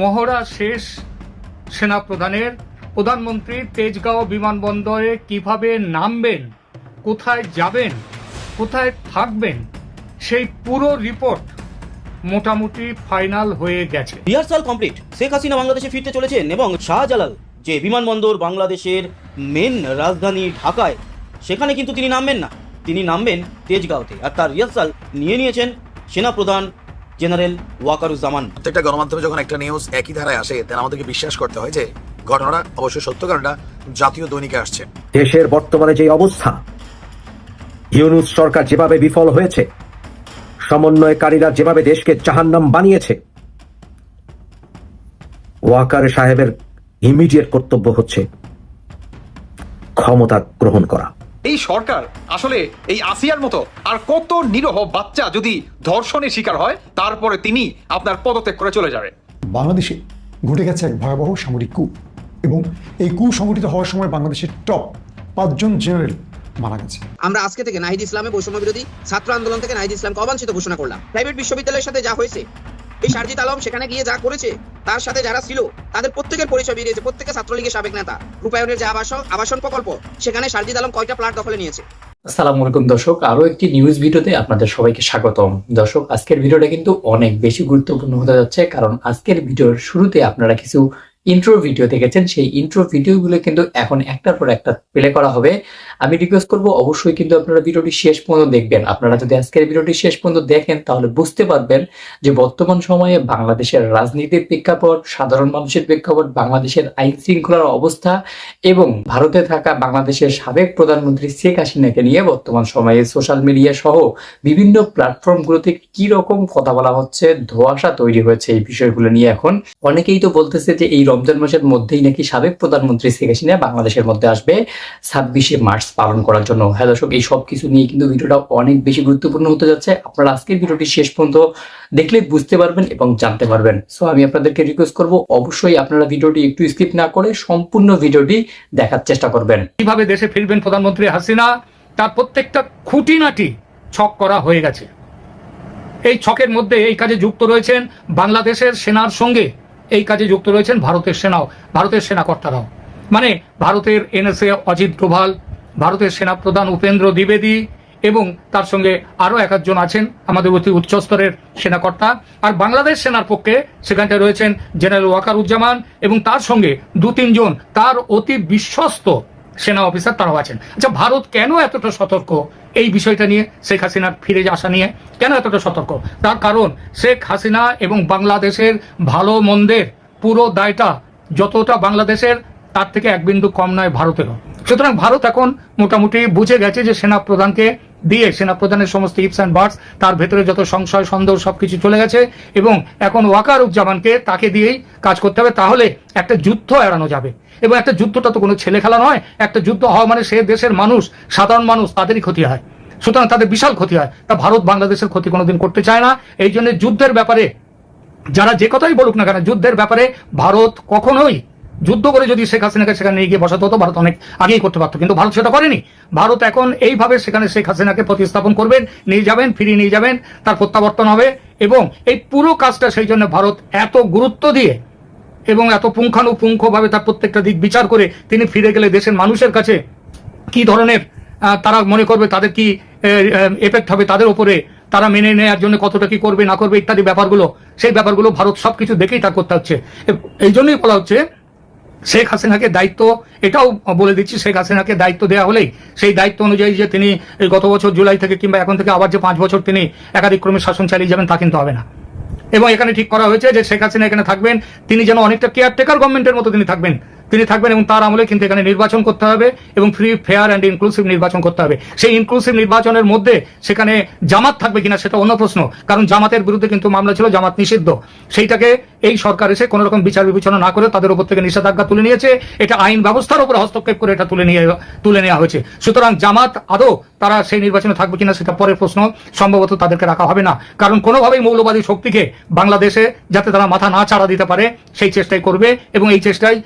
মহড়া শেষ সেনা প্রধানের প্রধানমন্ত্রী তেজগাঁও বিমানবন্দরে কীভাবে নামবেন? কোথায় যাবেন? কোথায় থাকবেন? সেই পুরো রিপোর্ট মোটামুটি ফাইনাল হয়ে গেছে। Rehearsal complete. শেখ হাসিনা বাংলাদেশে ফিরতে চলেছেন এবং শাহজালাল, যে বিমানবন্দর বাংলাদেশের মেন রাজধানী ঢাকায়, সেখানে কিন্তু তিনি নামবেন না। তিনি নামবেন তেজগাঁওতে। আর তার রিহার্সাল নিয়ে নিয়েছেন সেনাপ্রধান জেনারেল ওয়াকারুজ্জামান। প্রত্যেকটা গণমাধ্যমে যখন একটা নিউজ একই ধারায় আসে তাহলে আমাদেরকে বিশ্বাস করতে হয় যে ঘটনাটা অবশ্যই সত্য কারণ এটা জাতীয় দৈনিকে আসছে। দেশের বর্তমানে যে অবস্থা ইউনুস সরকার যেভাবে বিফল হয়েছে সমন্বয়কারীরা যেভাবে দেশকে জাহান্নাম বানিয়েছে ওয়াকার সাহেবের ইমিডিয়েট কর্তব্য হচ্ছে ক্ষমতা গ্রহণ করা। এই সরকার আসলে এই আসিয়ার মতো। আর কত নিরহ বাচ্চা যদি ধর্ষণের শিকার হয় তারপরে তিনি আপনার পদত্যাগ করে চলে যাবে। বাংলাদেশে ঘটে গেছে এক ভয়াবহ সামরিক কু এবং এই কু সংগঠিত হওয়ার সময় বাংলাদেশের টপ পাঁচজন জেনারেল মারা গেছে। আমরা আজকে থেকে নাহিদ ইসলামে বৈষম্য বিরোধী ছাত্র আন্দোলন থেকে নাহিদ ইসলামকে অবাঞ্ছিত ঘোষণা করলাম। প্রাইভেট বিশ্ববিদ্যালয়ের সাথে যা হয়েছে এই সারজিৎ আলম সেখানে গিয়ে যা করেছে, তার সাথে যারা ছিল, তাদের প্রত্যেকের পরিচয় বেরিয়েছে প্রত্যেকে ছাত্রলীগের সাবেক নেতা। রূপায়ণের যে আবাসন আবাসন প্রকল্প, সেখানে সারজিৎ আলম কয়টা প্লাট দখলে নিয়েছে? আসসালামু আলাইকুম দর্শক আরও একটি নিউজ ভিডিওতে আপনাদের সবাইকে স্বাগতম। দর্শক, আজকের ভিডিওটা কিন্তু অনেক বেশি গুরুত্বপূর্ণ হতে যাচ্ছে, কারণ আজকের ভিডিওর শুরুতে আপনারা কিছু ইন্ট্রো ভিডিও দেখেছেন। সেই ইন্ট্রো ভিডিওগুলো কিন্তু এখন একটার পর একটা প্লে করা হবে। আমি রিকোয়েস্ট করব, অবশ্যই কিন্তু আপনারা ভিডিওটি শেষ পর্যন্ত দেখবেন। আপনারা যদি আজকের ভিডিওটি শেষ পর্যন্ত দেখেন, তাহলে বুঝতে পারবেন যে বর্তমান সময়ে বাংলাদেশের রাজনীতির প্রেক্ষাপট, সাধারণ মানুষের প্রেক্ষাপট, বাংলাদেশের আইন শৃঙ্খলার অবস্থা এবং ভারতে থাকা বাংলাদেশের সাবেক প্রধানমন্ত্রী শেখ হাসিনাকে নিয়ে বর্তমান সময়ে সোশ্যাল মিডিয়া সহ বিভিন্ন প্ল্যাটফর্মগুলোতে কি রকম কথা বলা হচ্ছে, ধোঁয়াশা তৈরি হয়েছে এই বিষয়গুলো নিয়ে এখন। অনেকেই তো বলতেছে যে এই রমজান মাসের মধ্যেই নাকি সাবেক প্রধানমন্ত্রী শেখ হাসিনা বাংলাদেশের মধ্যে আসবে। ছাব্বিশে মার্চ পালন করার জন্য। হ্যাঁ দর্শক, এই সব কিছু নিয়ে কিন্তু ভিডিওটা অনেক বেশি গুরুত্বপূর্ণ হতে যাচ্ছে। আপনারা আজকের ভিডিওটি শেষ পর্যন্ত দেখলে বুঝতে পারবেন এবং জানতে পারবেন। সো আমি আপনাদেরকে রিকোয়েস্ট করব, অবশ্যই আপনারা ভিডিওটি একটু স্কিপ না করে সম্পূর্ণ ভিডিওটি দেখার চেষ্টা করবেন। কীভাবে দেশে ফিরবেন প্রধানমন্ত্রী হাসিনা? তার প্রত্যেকটা খুঁটিনাটি ছক করা হয়ে গেছে। এই ছকের মধ্যে এই কাজে যুক্ত রয়েছেন বাংলাদেশের সেনার সঙ্গে। এই কাজে যুক্ত রয়েছেন ভারতের সেনাও, ভারতের সেনাকর্তারাও। মানে ভারতের এনএসএ অজিত ডোভাল ভারতের সেনাপ্রধান উপেন্দ্র দ্বিবেদী এবং তার সঙ্গে আরও এক একজন আছেন আমাদের অতি উচ্চস্তরের সেনাকর্তা। আর বাংলাদেশ সেনার পক্ষে সেখানটায় রয়েছেন জেনারেল ওয়াকারুজ্জামান এবং তার সঙ্গে দু তিনজন তার অতি বিশ্বস্ত সেনা অফিসার তারাও আছেন। আচ্ছা ভারত কেন এতটা সতর্ক এই বিষয়টা নিয়ে শেখ হাসিনার ফিরে আসা নিয়ে? কেন এতটা সতর্ক? তার কারণ শেখ হাসিনা এবং বাংলাদেশের ভালো মন্দের পুরো দায়টা যতটা বাংলাদেশের, তার থেকে এক বিন্দু কম নয় ভারতেরও। সুতরাং ভারত এখন মোটামুটি বুঝে গেছে যে সেনা প্রধানকে দিয়ে সেনা প্রধানের সমস্ত ইপস অ্যান্ড বার্ডস তার ভেতরে যত সংশয়, সন্দেহ সবকিছু চলে গেছে এবং এখন ওয়াকারুজ্জামানকে তাকে দিয়েই কাজ করতে হবে, তাহলে একটা যুদ্ধ এড়ানো যাবে। এবং একটা যুদ্ধটা তো কোনো ছেলে খেলা নয়, একটা যুদ্ধ হওয়া মানে সে দেশের মানুষ, সাধারণ মানুষ, তাদেরই ক্ষতি হয়। সুতরাং তাদের বিশাল ক্ষতি হয়। তা ভারত বাংলাদেশের ক্ষতি কোনোদিন করতে চায় না। এই জন্য যুদ্ধের ব্যাপারে, যারা যে কথাই বলুক না কেন, যুদ্ধের ব্যাপারে ভারত কখনোই যুদ্ধ করে যদি শেখ হাসিনাকে সেখানে নিয়ে গিয়ে বসাতে হতো ভারত অনেক আগেই করতে পারতো। কিন্তু ভারত সেটা করেনি। ভারত এখন এইভাবে সেখানে শেখ হাসিনাকে প্রতিস্থাপন করবেন, নিয়ে যাবেন, ফিরিয়ে নিয়ে যাবেন, তার প্রত্যাবর্তন হবে এবং এই পুরো কাজটা সেই জন্য ভারত এত গুরুত্ব দিয়ে এবং এত পুঙ্খানুপুঙ্খভাবে তার প্রত্যেকটা দিক বিচার করে তিনি ফিরে গেলে দেশের মানুষের কাছে কি ধরনের তারা মনে করবে তাদের কি এফেক্ট হবে তাদের উপরে, তারা মেনে নেওয়ার জন্য কতটা কি করবে, না করবে ইত্যাদি ব্যাপারগুলো, সেই ব্যাপারগুলো ভারত সবকিছু দেখেই তার করতে হচ্ছে। এই জন্যই বলা হচ্ছে শেখ হাসিনাকে দায়িত্ব, এটাও বলে দিচ্ছি, শেখ হাসিনাকে দায়িত্ব দেওয়া হলেই সেই দায়িত্ব অনুযায়ী যে তিনি গত বছর জুলাই থেকে কিংবা এখন থেকে আবার যে পাঁচ বছর তিনি একাধিক ক্রমে শাসন চালিয়ে যাবেন তা কিন্তু হবে না। এবং এখানে ঠিক করা হয়েছে যে শেখ হাসিনা এখানে থাকবেন, তিনি যেন অনেকটা কেয়ারটেকার গভর্নমেন্টের মতো তিনি থাকবেন। তিনি থাকবেন এবং তার আমলে কিন্তু এখানে নির্বাচন করতে হবে এবং ফ্রি ফেয়ার অ্যান্ড ইনক্লুসিভ নির্বাচন করতে হবে। সেই ইনক্লুসিভ নির্বাচনের মধ্যে সেখানে জামাত থাকবে কিনা সেটা অন্য প্রশ্ন। কারণ জামাতের বিরুদ্ধে কিন্তু মামলা ছিল, জামাত নিষিদ্ধ। সেইটাকে এই সরকার এসে কোনো রকম বিচার বিবেচনা না করে তাদের উপর থেকে নিষেধাজ্ঞা তুলে নিয়েছে। এটা আইন ব্যবস্থার উপর হস্তক্ষেপ করে এটা তুলে নিয়ে, তুলে নেওয়া হয়েছে। সুতরাং জামাত আদৌ তারা সেই নির্বাচনে থাকবে কিনা সেটা পরের প্রশ্ন। সম্ভবত তাদেরকে রাখা হবে না। কারণ কোনোভাবেই মৌলবাদী শক্তিকে বাংলাদেশে যাতে তারা মাথা না চাড়া দিতে পারে, সেই চেষ্টাই করবে এবং এই চেষ্টায়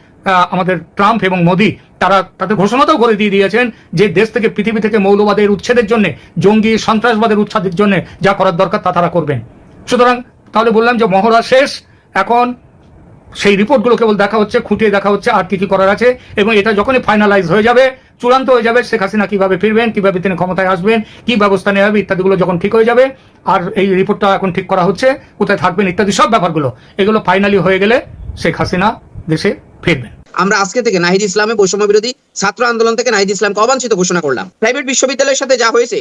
আমাদের ট্রাম্প এবং মোদি, তারা তাদের ঘোষণাটাও করে দিয়ে দিয়েছেন যে দেশ থেকে পৃথিবী থেকে মৌলবাদের উচ্ছেদের জন্য, জঙ্গি সন্ত্রাসবাদের উচ্ছেদের জন্য যা করার দরকার তা তারা করবেন। সুতরাং তাহলে বললাম যে মহড়া শেষ, এখন সেই রিপোর্টগুলো কেবল দেখা হচ্ছে, খুঁটিয়ে দেখা হচ্ছে আর কি কি করার আছে, এবং এটা যখনই ফাইনালাইজ হয়ে যাবে, চূড়ান্ত হয়ে যাবে, শেখ হাসিনা কীভাবে ফিরবেন, কীভাবে তিনি ক্ষমতায় আসবেন, কি ব্যবস্থা নেওয়া হবে ইত্যাদিগুলো যখন ঠিক হয়ে যাবে, আর এই রিপোর্টটা এখন ঠিক করা হচ্ছে, কোথায় থাকবেন ইত্যাদি সব ব্যাপারগুলো, এগুলো ফাইনালি হয়ে গেলে শেখ হাসিনা দেশে ফিরবেন আমরা আজকে থেকে নাহিদ ইসলামে বৈষম্য বিরোধী ছাত্র আন্দোলন থেকে নাহিদ ইসলামকে অবাঞ্ছিত ঘোষণা করলাম। প্রাইভেট বিশ্ববিদ্যালয়ের সাথে যা হয়েছে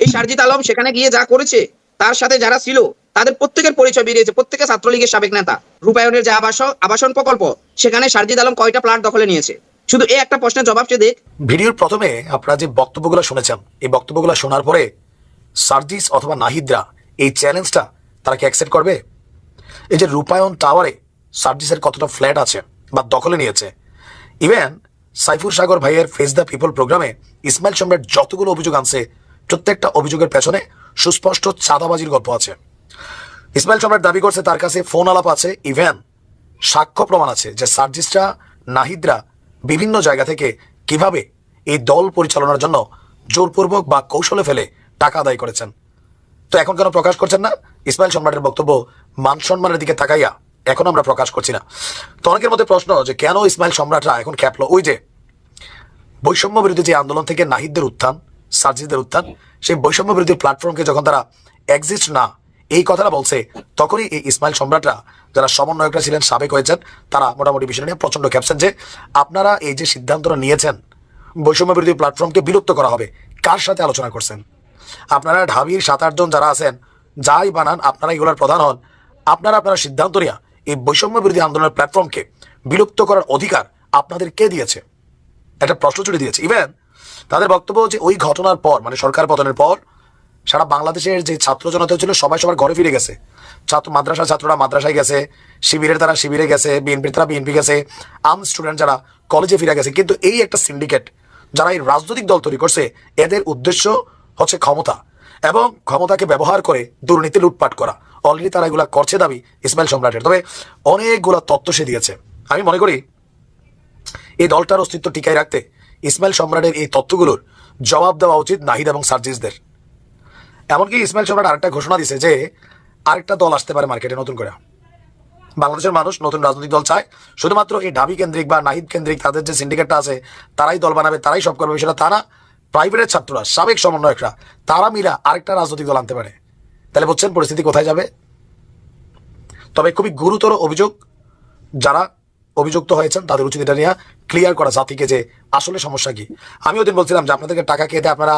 এই সারজিৎ আলম সেখানে গিয়ে যা করেছে তার সাথে যারা ছিল তাদের প্রত্যেকের পরিচয় বেরিয়েছে প্রত্যেকে ছাত্রলীগের সাবেক নেতা। রূপায়ণের যে আবাসন আবাসন প্রকল্প সেখানে সারজিৎ আলম কয়টা প্লাট দখলে নিয়েছে? শুধু এই একটা প্রশ্নের জবাব সে দেখ। ভিডিওর প্রথমে আপনারা যে বক্তব্যগুলো শুনেছেন এই বক্তব্যগুলো শোনার পরে সার্জিস অথবা নাহিদরা এই চ্যালেঞ্জটা তারা কি অ্যাকসেপ্ট করবে? এই যে রূপায়ণ টাওয়ারে সার্জিসের কতটা ফ্ল্যাট আছে বা দখলে নিয়েছে। ইভেন, সাইফুর সাগর ভাইয়ের ফেস দ্য পিপল প্রোগ্রামে ইসমাইল সম্রাট যতগুলো অভিযোগ আনছে, প্রত্যেকটা অভিযোগের পেছনে সুস্পষ্ট চাঁদাবাজির গল্প আছে। ইসমাইল সম্রাট দাবি করছে তার কাছে ফোন আলাপ আছে। ইভেন, সাক্ষ্য প্রমাণ আছে যে সার্জিসরা, নাহিদরা বিভিন্ন জায়গা থেকে কীভাবে এই দল পরিচালনার জন্য জোরপূর্বক বা কৌশলে ফেলে টাকা আদায় করেছেন। তো এখন কেন প্রকাশ করছেন না? ইসমাইল সম্রাটের বক্তব্য মান সম্মানের দিকে তাকাইয়া এখন আমরা প্রকাশ করছি না। তো অনেকের মধ্যে প্রশ্ন যে কেন ইসমাইল সম্রাটরা এখন খ্যাপলো? ওই যে বৈষম্য বিরোধী যে আন্দোলন থেকে নাহিদদের উত্থান সার্জিদের উত্থান, সেই বৈষম্য বিরোধী প্ল্যাটফর্মকে যখন তারা এক্সিস্ট না, এই কথাটা বলছে, তখনই এই ইসমাইল সম্রাটরা যারা সমন্বয়করা ছিলেন, সাবেক হয়েছেন, তারা মোটামুটি বিষয় নিয়ে প্রচণ্ড ক্যাপছেন যে আপনারা এই যে সিদ্ধান্তটা নিয়েছেন, বৈষম্য বিরোধী প্ল্যাটফর্মকে বিলুপ্ত করা হবে, কার সাথে আলোচনা করছেন? আপনারা ঢাবির সাত আটজন যারা আছেন, যাই বানান, আপনারা এগুলোর প্রধান হন, আপনারা আপনারা সিদ্ধান্ত নেওয়া এই বৈষম্য বিরোধী আন্দোলনের প্ল্যাটফর্মকে বিলুপ্ত করার অধিকার আপনাদের কে দিয়েছে? একটা প্রশ্ন চলে দিয়েছে। ইভেন তাদের বক্তব্য যে ওই ঘটনার পর মানে সরকার পতনের পর, সারা বাংলাদেশের যে ছাত্র জনতা ছিল, সবাই সবার ঘরে ফিরে গেছে। ছাত্র মাদ্রাসা ছাত্ররা মাদ্রাসায় গেছে, শিবিরের তারা শিবিরে গেছে বিএনপির তারা বিএনপি গেছে আর্ম স্টুডেন্ট যারা কলেজে ফিরে গেছে। কিন্তু এই একটা সিন্ডিকেট যারা এই রাজনৈতিক দল তৈরি করছে, এদের উদ্দেশ্য হচ্ছে ক্ষমতা এবং ক্ষমতাকে ব্যবহার করে দুর্নীতি লুটপাট করা। অলরেডি তারা এগুলা করছে দাবি ইসমাইল সম্রাটের। তবে অনেকগুলা তত্ত্ব সে দিয়েছে। আমি মনে করি, এই দলটার অস্তিত্ব টিকায় রাখতে ইসমাইল সম্রাটের এই তত্ত্বগুলোর জবাব দেওয়া উচিত নাহিদ এবং সার্জিসদের। এমনকি ইসমাইল সম্রাট আরেকটা ঘোষণা দিছে যে, আরেকটা দল আসতে পারে মার্কেটে নতুন করে। বাংলাদেশের মানুষ নতুন রাজনৈতিক দল চায়। শুধুমাত্র এই ঢাবি কেন্দ্রিক বা নাহিদ কেন্দ্রিক, তাদের যে সিন্ডিকেটটা আছে, তারাই দল বানাবে, তারাই সব করবে, সেটা তারা প্রাইভেটের ছাত্ররা, সাবেক সমন্বয়করা, তারা মিলা আরেকটা রাজনৈতিক দল আনতে পারে। তাহলে বলছেন পরিস্থিতি কোথায় যাবে? তবে খুবই গুরুতর অভিযোগ যারা অভিযুক্ত হয়েছেন তাদের উচিত এটা নিয়ে ক্লিয়ার করা জাতিকে যে আসলে সমস্যা কি। আমি ওদিন বলছিলাম যে আপনাদেরকে টাকা খেতে আপনারা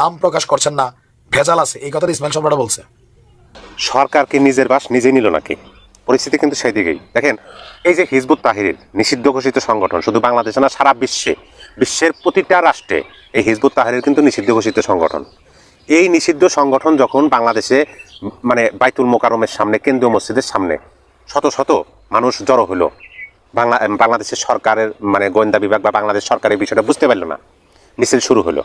নাম প্রকাশ করছেন না, ভেজাল আছে। এই কথাটা ইসমাইল সম্রাট বলছে। সরকারকে নিজের বাস নিজে নিল নাকি? পরিস্থিতি কিন্তু সেই দিকেই। দেখেন, এই যে হিজবুত তাহিরের নিষিদ্ধ ঘোষিত সংগঠন, শুধু বাংলাদেশে না, সারা বিশ্বে, বিশ্বের প্রতিটা রাষ্ট্রে এই হিজবুত তাহিরের কিন্তু নিষিদ্ধ ঘোষিত সংগঠন। এই নিষিদ্ধ সংগঠন যখন বাংলাদেশে মানে বাইতুল মোকারমের সামনে, কেন্দ্রীয় মসজিদের সামনে শত শত মানুষ জড়ো হলো, বাংলা বাংলাদেশের সরকারের মানে গোয়েন্দা বিভাগ বা বাংলাদেশ সরকারের বিষয়টা বুঝতে পারল না। মিছিল শুরু হলো,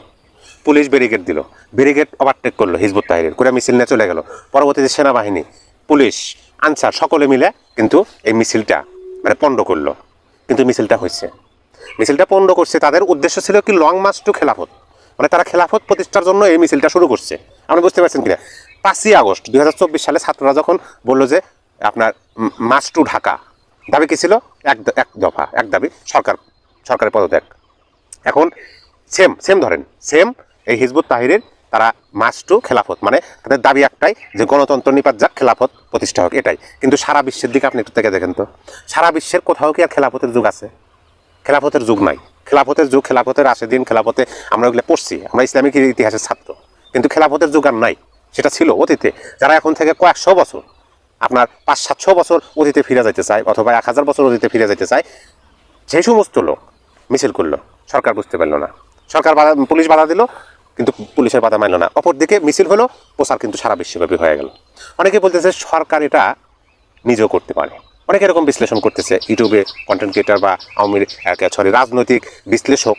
পুলিশ ব্যারিকেড দিল, ব্যারিকেড ওভারটেক করল হিজবুত তাহিরের, করে মিছিল নিয়ে চলে গেল। পরবর্তীতে সেনাবাহিনী, পুলিশ, আনসার সকলে মিলে কিন্তু এই মিছিলটা মানে পণ্ড করল। কিন্তু মিছিলটা হয়েছে। মিছিলটা পণ্ড করছে তাদের উদ্দেশ্য ছিল কি লং মার্চ টু খেলাফত। মানে তারা খেলাফত প্রতিষ্ঠার জন্য এই মিছিলটা শুরু করছে। আপনি বুঝতে পারছেন কিনা? পাঁচই আগস্ট দু হাজার চব্বিশ সালে ছাত্ররা যখন বলল যে আপনার মাস টু ঢাকা, দাবি কী ছিল? এক এক দফা, এক দাবি, সরকার, সরকারের পদত্যাগ। এখন সেম সেম ধরেন, সেম এই হিজবুত তাহিরের তারা মাস টু খেলাফত মানে তাদের দাবি একটাই যে গণতন্ত্র নিপাত যাক, খেলাফত প্রতিষ্ঠা হোক, এটাই। কিন্তু সারা বিশ্বের দিকে আপনি একটু থেকে দেখেন তো। সারা বিশ্বের কোথাও কি আর খেলাফতের যুগ আছে? খেলাফতের যুগ নাই। খেলাফতের যুগ, খেলাফতের আসে দিন খেলাফতে আমরা ওগুলো পড়ছি। আমরা ইসলামিক ইতিহাসের ছাত্র। কিন্তু খেলাফতের যুগ আর নাই। সেটা ছিল অতীতে। যারা এখন থেকে কয়েকশো বছর, আপনার পাঁচ, সাতশো বছর অতীতে ফিরে যেতে চায় অথবা এক হাজার বছর অতীতে ফিরে যেতে চায়, যে সমস্ত লোক মিছিল করল, সরকার বুঝতে পারল না। সরকার বাধা, পুলিশ বাধা দিল, কিন্তু পুলিশের বাধা মানলো না। অপরদিকে মিছিল হলো, প্রচার কিন্তু সারা বিশ্বব্যাপী হয়ে গেল। অনেকে বলতেছে সরকার এটা নিজেও করতে পারে। অনেকে এরকম বিশ্লেষণ করতেছে ইউটিউবে কন্টেন্ট ক্রিয়েটার বা আওয়ামী সরি, রাজনৈতিক বিশ্লেষক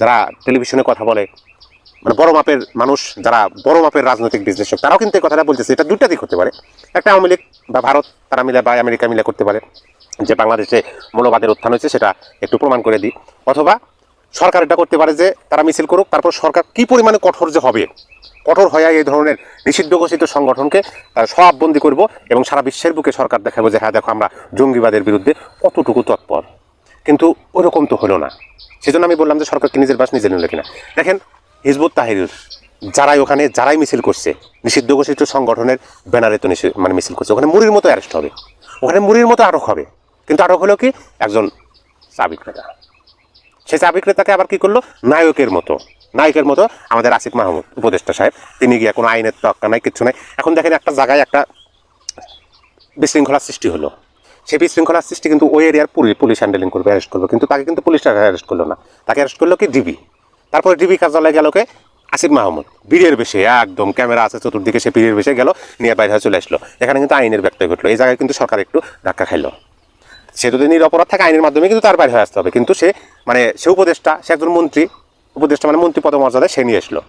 যারা টেলিভিশনে কথা বলে মানে বড় মাপের মানুষ যারা বড় মাপের রাজনৈতিক বিশ্লেষক, তারাও কিন্তু এই কথাটা বলতেছে। এটা দুইটা দিক হতে পারে। একটা আওয়ামী লীগ বা ভারত, তারা মিলে বা আমেরিকা মিলে করতে পারে। যে বাংলাদেশে মৌলবাদের উত্থান হয়েছে, সেটা একটু প্রমাণ করে দিই। অথবা সরকার এটা করতে পারে যে তারা মিছিল করুক, তারপর সরকার কি পরিমাণে কঠোর যে হবে কঠোর হয়ে এই ধরনের নিষিদ্ধ ঘোষিত সংগঠনকে আহ, সহাববন্দি করব এবং সারা বিশ্বের বুকে সরকার দেখাবো যে হ্যাঁ দেখো আমরা জঙ্গিবাদের বিরুদ্ধে কতটুকু তৎপর। কিন্তু ওরকম তো হলো না। সেজন্য আমি বললাম যে সরকারকে নিজের বাস নিজে নিল কিনা। দেখেন হিজবুত তাহিরুর যারাই ওখানে যারাই মিছিল করছে নিষিদ্ধ ঘোষিত সংগঠনের ব্যানারে তো মানে মিছিল করছে। ওখানে মুড়ির মতো অ্যারেস্ট হবে। ওখানে মুড়ির মতো আটক হবে। কিন্তু আটক হলো কি? একজন চা বিক্রেতা। সে চা বিক্রেতাকে আবার কি করল? নায়কের মতো। নায়কের মতো আমাদের আসিফ মাহমুদ, উপদেষ্টা সাহেব। তিনি গিয়ে কোনো আইনের তক্কা নাই, কিচ্ছু নাই। এখন দেখেন একটা জায়গায় একটা বিশৃঙ্খলার সৃষ্টি হলো। সেই বিশৃঙ্খলার সৃষ্টি কিন্তু ওই এরিয়ার পুলিশ পুলিশ হ্যান্ডেলিং করবে অ্যারেস্ট করবে। কিন্তু তাকে কিন্তু পুলিশ অ্যারেস্ট করল না। তাকে অ্যারেস্ট করল কি? ডিবি তারপরে ডিবি কার্যালয়ে গেল কে? আসিফ মাহমুদ। বীরের বেশে একদম ক্যামেরা আছে চতুর্দিকে, সে বীরের বেশে গেল, নিয়ে বাইরে চলে আসলো। এখানে কিন্তু আইনের ব্যক্ত ঘটলো। এই জায়গায় কিন্তু সরকার একটু ধাক্কা খাইলো। সে যদি নিরপরাধ থাকে, আইনের মাধ্যমে কিন্তু তার বাইরে হয়ে আসতে হবে। কিন্তু সে মানে সে উপদেষ্টা, সে একজন মন্ত্রী। উপদেষ্টা মানে মন্ত্রী পদমর্যাদায় সে নিয়ে আসলো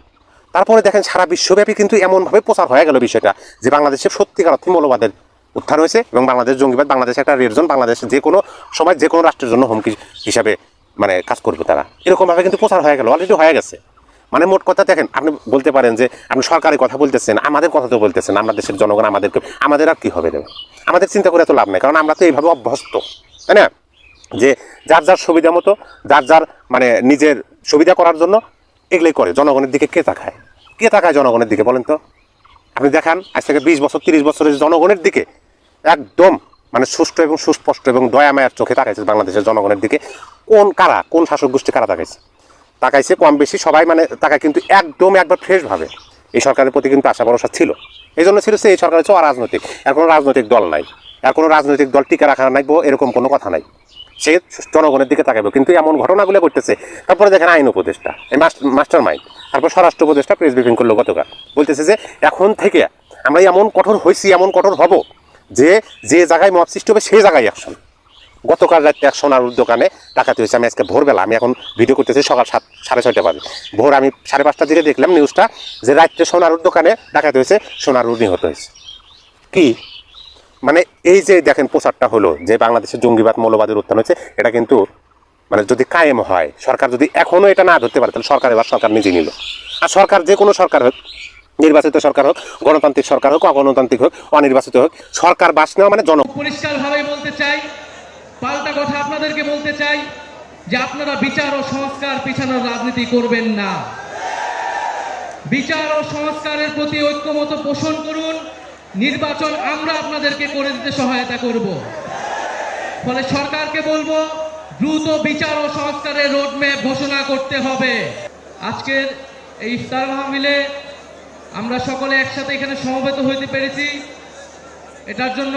তারপরে দেখেন সারা বিশ্বব্যাপী কিন্তু এমনভাবে প্রচার হয়ে গেল বিষয়টা, যে বাংলাদেশে সত্যিকার অর্থে মৌলবাদের উত্থান হয়েছে এবং বাংলাদেশ জঙ্গিবাদ, বাংলাদেশ একটা রেড জোন বাংলাদেশ যে কোনো সময় যে কোনো রাষ্ট্রের জন্য হুমকি হিসাবে মানে কাজ করবে তারা। এরকমভাবে কিন্তু প্রচার হয়ে গেল অলরেডি হয়ে গেছে। মানে মোট কথা দেখেন, আপনি বলতে পারেন যে আপনি সরকারি কথা বলতেছেন, আমাদের কথা তো বলতেছেন, আমরা দেশের জনগণ, আমাদেরকে, আমাদের আর কি হবে রে আমাদের চিন্তা করে তো লাভ নেই, কারণ আমরা তো এইভাবে অভ্যস্ত, তাই না? যে যার যার সুবিধা মতো, যার যার মানে নিজের সুবিধা করার জন্য এগুলোই করে। জনগণের দিকে কে তাকায়? কে তাকায় জনগণের দিকে বলেন তো? আপনি দেখান, আজ থেকে বিশ বছর, তিরিশ বছরের জনগণের দিকে একদম মানে সুষ্ঠু এবং সুস্পষ্ট এবং দয়া মায়ার চোখে তাকাইছে বাংলাদেশের জনগণের দিকে, কোন কারা, কোন শাসক গোষ্ঠী কারা তাকাইছে? তাকাইছে কম বেশি সবাই মানে তাকায় কিন্তু একদম একবার ফ্রেশভাবে এই সরকারের প্রতি কিন্তু আশা ভরসা ছিল। এই জন্য ছিল সে, এই সরকার হচ্ছে অরাজনৈতিক আর কোনো রাজনৈতিক দল নাই। আর কোনো রাজনৈতিক দল টিকে রাখা নাই, এরকম কোনো কথা নাই। সে জনগণের দিকে তাকাবে। কিন্তু এমন ঘটনাগুলো করতেছে তারপরে দেখেন আইন উপদেষ্টা মাস্টার মাইন্ড তারপর স্বরাষ্ট্র উপদেষ্টা প্রেস ব্রিফিং করল গতকাল। বলতেছে যে, এখন থেকে আমরা এমন কঠোর হয়েছি, এমন কঠোর হব যে যে জায়গায় মত সৃষ্টি হবে, সেই জায়গায় অ্যাকশন গতকাল রাত্রে এক সোনার দোকানে ডাকাতি হয়েছে। আমি আজকে ভোরবেলা, আমি এখন ভিডিও করতেছি সকাল সাত, সাড়ে ছয়টা বাজে। ভোর আমি সাড়ে পাঁচটার দিকে দেখলাম নিউজটা যে রাত্রে সোনারুর দোকানে ডাকাতি হয়েছে, সোনারুর নিহত হয়েছে। কি? মানে এই যে দেখেন প্রচারটা হলো, যে বাংলাদেশের জঙ্গিবাদ মৌলবাদের উত্থান হয়েছে, এটা কিন্তু মানে যদি কায়েম হয়, সরকার যদি এখনও এটা না ধরতে পারে, তাহলে সরকার এবার সরকার নিজে নিল। আর সরকার যে কোনো সরকার হোক, নির্বাচিত সরকার হোক, গণতান্ত্রিক সরকার হোক, অগণতান্ত্রিক হোক, অনির্বাচিত হোক, সরকার বাস নেওয়া মানে জন পরিষ্কারভাবে বলতে চাই, পাল্টা কথা আপনাদেরকে বলতে চাই, যে আপনারা বিচার ও সংস্কার পিছানোর রাজনীতি করবেন না। বিচার ও সংস্কারের প্রতি ঐক্যমত পোষণ করুন নির্বাচন আমরা আপনাদেরকে করে দিতে সহায়তা করব। ফলে সরকারকে বলব দ্রুত বিচার ও সংস্কারের রোডম্যাপ ঘোষণা করতে হবে। আজকের এই ইফতার মাহফিলে আমরা সকলে একসাথে এখানে সমবেত হইতে পেরেছি। এটার জন্য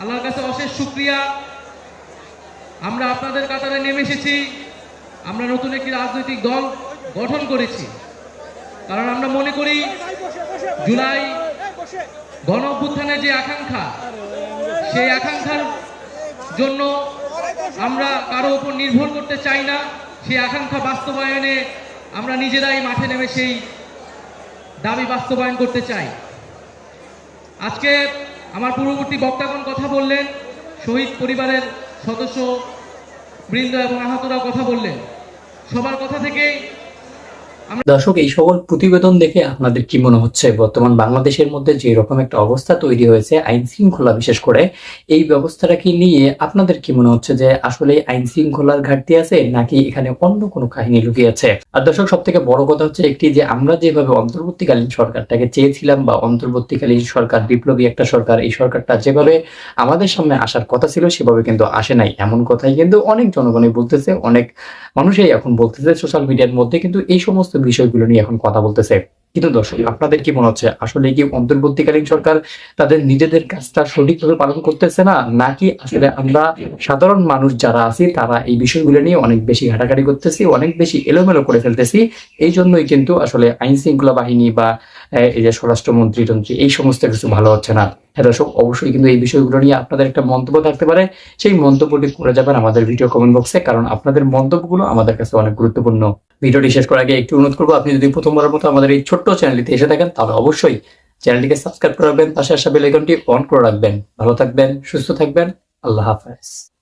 আল্লাহর কাছে অশেষ শুক্রিয়া। আমরা আপনাদের কাতারে নেমে এসেছি। আমরা নতুন একটি রাজনৈতিক দল গঠন করেছি। কারণ আমরা মনে করি জুলাই গণ অভ্যুত্থানের যে আকাঙ্ক্ষা, সেই আকাঙ্ক্ষার জন্য আমরা কারও উপর নির্ভর করতে চাই না। সেই আকাঙ্ক্ষা বাস্তবায়নে আমরা নিজেরাই মাঠে নেমে সেই দাবি বাস্তবায়ন করতে চাই। আজকে আমার পূর্ববর্তী বক্তাগণ কথা বললেন, শহীদ পরিবারের সদস্য বৃন্দ এবং আহতরাও কথা বললেন। সবার কথা থেকেই দর্শক, এই সকল প্রতিবেদন দেখে আপনাদের কি মনে হচ্ছে? বর্তমান বাংলাদেশের মধ্যে যে রকম একটা অবস্থা তৈরি হয়েছে আইন শৃঙ্খলা বিশেষ করে এই ব্যবস্থাটাকে নিয়ে আপনাদের কি মনে হচ্ছে যে আসলে আইন শৃঙ্খলার ঘাটতি আছে নাকি এখানে অন্য কোনো কাহিনী লুকিয়ে আছে? আর দর্শক সব থেকে বড় কথা হচ্ছে একটি যে আমরা যেভাবে অন্তর্বর্তীকালীন সরকারটাকে চেয়েছিলাম বা অন্তর্বর্তীকালীন সরকার, বিপ্লবী একটা সরকার, এই সরকারটা যেভাবে আমাদের সামনে আসার কথা ছিল সেভাবে কিন্তু আসে নাই। এমন কথাই কিন্তু অনেক জনগণই বলতেছে, অনেক মানুষই এখন বলতেছে সোশ্যাল মিডিয়ার মধ্যে, কিন্তু এই সমস্ত বিষয়গুলো নিয়ে এখন কথা বলতেছে। কিন্তু দর্শক আপনাদের কি মনে হচ্ছে? আসলে কি অন্তর্বর্তীকালীন সরকার তাদের নিজেদের কাজটা সঠিকভাবে পালন করতেছে না? নাকি আসলে আমরা সাধারণ মানুষ যারা আছি তারা এই বিষয়গুলো নিয়ে অনেক বেশি ঘাটাঘাটি করতেছি অনেক বেশি এলোমেলো করে ফেলতেছি। এই জন্যই কিন্তু আসলে আইন শৃঙ্খলা বাহিনী বা এই যে স্বরাষ্ট্রমন্ত্রী টন্ত্রী এই সমস্ত কিছু ভালো হচ্ছে না। হ্যাঁ দর্শক অবশ্যই কিন্তু এই বিষয়গুলো নিয়ে আপনাদের একটা মন্তব্য থাকতে পারে। সেই মন্তব্যটি করে যাবেন আমাদের ভিডিও কমেন্ট বক্সে কারণ আপনাদের মন্তব্যগুলো আমাদের কাছে অনেক গুরুত্বপূর্ণ। ভিডিওটি শেষ করার আগে একটু অনুরোধ করব আপনি যদি প্রথমবারের মতো আমাদের এই ছোট্ট চ্যানেলটিতে এসে থাকেন, তাহলে অবশ্যই চ্যানেলটিকে সাবস্ক্রাইব করে রাখবেন, পাশে আসা বেলাইকনটি অন করে রাখবেন। ভালো থাকবেন, সুস্থ থাকবেন, আল্লাহ হাফেজ।